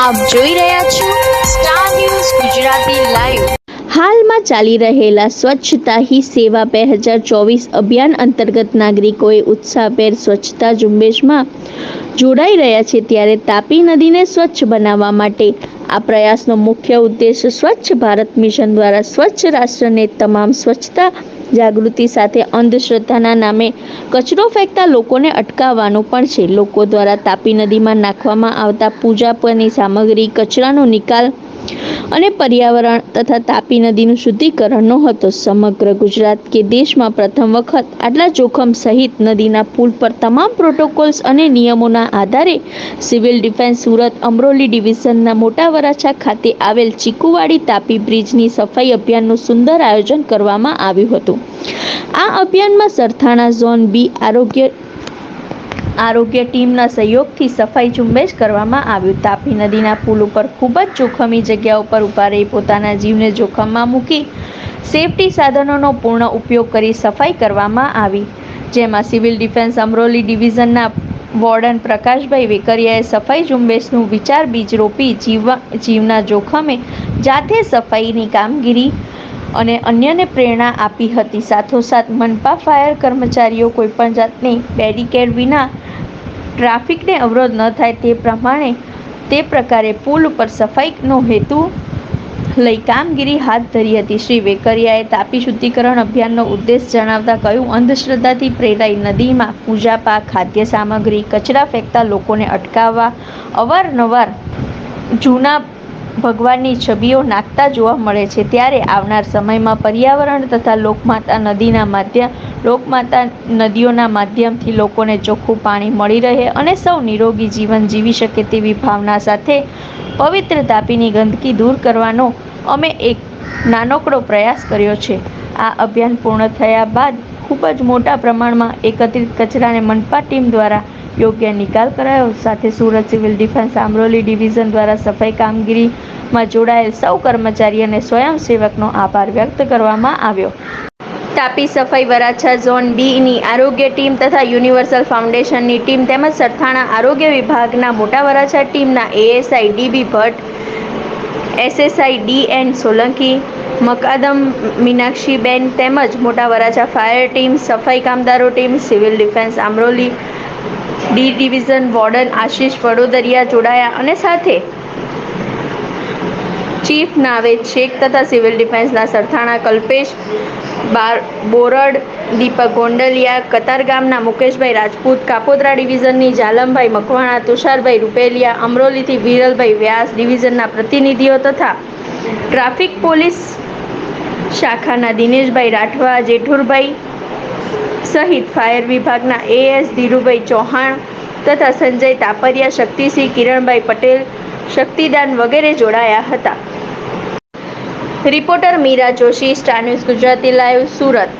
આપ જોઈ રહ્યા છો સ્ટાર ન્યૂઝ ગુજરાતી લાઈવ હાલમાં ચાલી રહેલા સ્વચ્છતા હી સેવા બે હજાર ચોવીસ અભિયાન અંતર્ગત નાગરિકોએ ઉત્સાહભેર સ્વચ્છતા ઝુંબેશમાં જોડાઈ રહ્યા છે ત્યારે તાપી નદીને સ્વચ્છ બનાવવા માટે આ પ્રયાસનો મુખ્ય ઉદ્દેશ સ્વચ્છ ભારત મિશન દ્વારા સ્વચ્છ રાષ્ટ્રને તમામ સ્વચ્છતા જાગૃતિ સાથે અંધશ્રદ્ધાના નામે કચરો ફેંકતા લોકોને અટકાવવાનું પણ છે. લોકો દ્વારા તાપી નદીમાં નાખવામાં આવતા પૂજા પરની સામગ્રી, કચરાનો નિકાલ અને પર્યાવરણ તથા તાપી નદીનું શુદ્ધિકરણનો હતો સમગ્ર ગુજરાત કે દેશમાં પ્રથમ વખત આટલા જોખમ સહિત નદીના પુલ પર તમામ પ્રોટોકોલ્સ અને નિયમોના આધારે સિવિલ ડિફેન્સ સુરત અમરોલી ડિવિઝનના મોટા વરાછા ખાતે આવેલ ચીકુવાડી તાપી બ્રિજની સફાઈ અભિયાનનું સુંદર આયોજન કરવામાં આવ્યું હતું. આ અભિયાનમાં સરથાણા ઝોન બી આરોગ્ય આરોગ્ય ટીમના સહયોગથી સફાઈ ઝુંબેશ કરવામાં આવ્યું. તાપી નદીના પુલ ઉપર ખૂબ જ જોખમી જગ્યા ઉપર ઊભા રહી પોતાના જીવને જોખમમાં મૂકી સેફટી સાધનોનો પૂર્ણ ઉપયોગ કરી સફાઈ કરવામાં આવી. જેમાં સિવિલ ડિફેન્સ અમરોલી ડિવિઝનના વોર્ડન પ્રકાશભાઈ વેકરિયાએ સફાઈ ઝુંબેશનું વિચાર બીજ રોપી જીવવા, જીવના જોખમે જાતે સફાઈની કામગીરી અને અન્યને પ્રેરણા આપી હતી. સાથોસાથ મનપા ફાયર કર્મચારીઓ કોઈપણ જાતની બેરિકેડ વિના ટ્રાફિકને અવરોધ ન થાય તે પ્રમાણે તે પ્રકારે પુલ ઉપર સફાઈનો હેતુ લઈ કામગીરી હાથ ધરી હતી. શ્રી વેકરિયાએ તાપી શુદ્ધિકરણ અભિયાનનો ઉદ્દેશ જણાવતા કહ્યું, અંધશ્રદ્ધાથી પ્રેરાઈ નદીમાં પૂજાપાક ખાદ્ય સામગ્રી, કચરા ફેંકતા લોકોને અટકાવવા, અવારનવાર જૂના ભગવાનની છબીઓ નાખતા જોવા મળે છે. ત્યારે આવનાર સમયમાં પર્યાવરણ તથા લોકમાતા નદીના માધ્યમ લોકમાતા નદીઓના માધ્યમથી લોકોને ચોખ્ખું પાણી મળી રહે અને સૌ નિરોગી જીવન જીવી શકે તેવી ભાવના સાથે પવિત્ર તાપીની ગંદકી દૂર કરવાનો અમે એક નાનકડો પ્રયાસ કર્યો છે. આ અભિયાન પૂર્ણ થયા બાદ ખૂબ જ મોટા પ્રમાણમાં એકત્રિત કચરાને મનપા ટીમ દ્વારા યોગ્ય નિકાલ કરાયો. સાથે Surat civil defence Amroli division દ્વારા સફાઈ કામગીરીમાં જોડાયેલ સૌ કર્મચારી અને સ્વયંસેવકનો આભાર વ્યક્ત કરવામાં આવ્યો. તાપી સફાઈ વરાછા ઝોન બીની આરોગ્ય ટીમ તથા યુનિવર્સલ ફાઉન્ડેશનની ટીમ તેમજ સરથાણા આરોગ્ય વિભાગના મોટા વરાછા ટીમના ASI DB Bhatt SSI D N Solanki, મકાદમ Meenakshiben તેમજ મોટા વરાછા ફાયર ટીમ, સફાઈ કામદારો team, civil defence Amroli, D division warden Ashish Vadodariya જોડાયા અને સાથે ચીફ નાવેદ શેખ તથા સિવિલ ડિફેન્સના સરથાણા કલ્પેશ, બાર બોરડ, દીપક ગોંડલિયા કતારગામના મુકેશભાઈ રાજપૂત, કાપોદ્રા ડિવિઝનની જાલમભાઈ મકવાણા, તુષારભાઈ રૂપેલિયા, અમરોલીથી વિરલભાઈ વ્યાસ ડિવિઝનના પ્રતિનિધિઓ તથા ટ્રાફિક પોલીસ શાખાના દિનેશભાઈ રાઠવા, જેઠુરભાઈ સહિત ફાયર વિભાગના એએસ ધીરુભાઈ ચૌહાણ તથા સંજય તાપરિયા, શક્તિસિંહ કિરણભાઈ પટેલ શક્તિદાન વગેરે જોડાયા હતા. Reporter Mira Joshi star news Gujarati live Surat.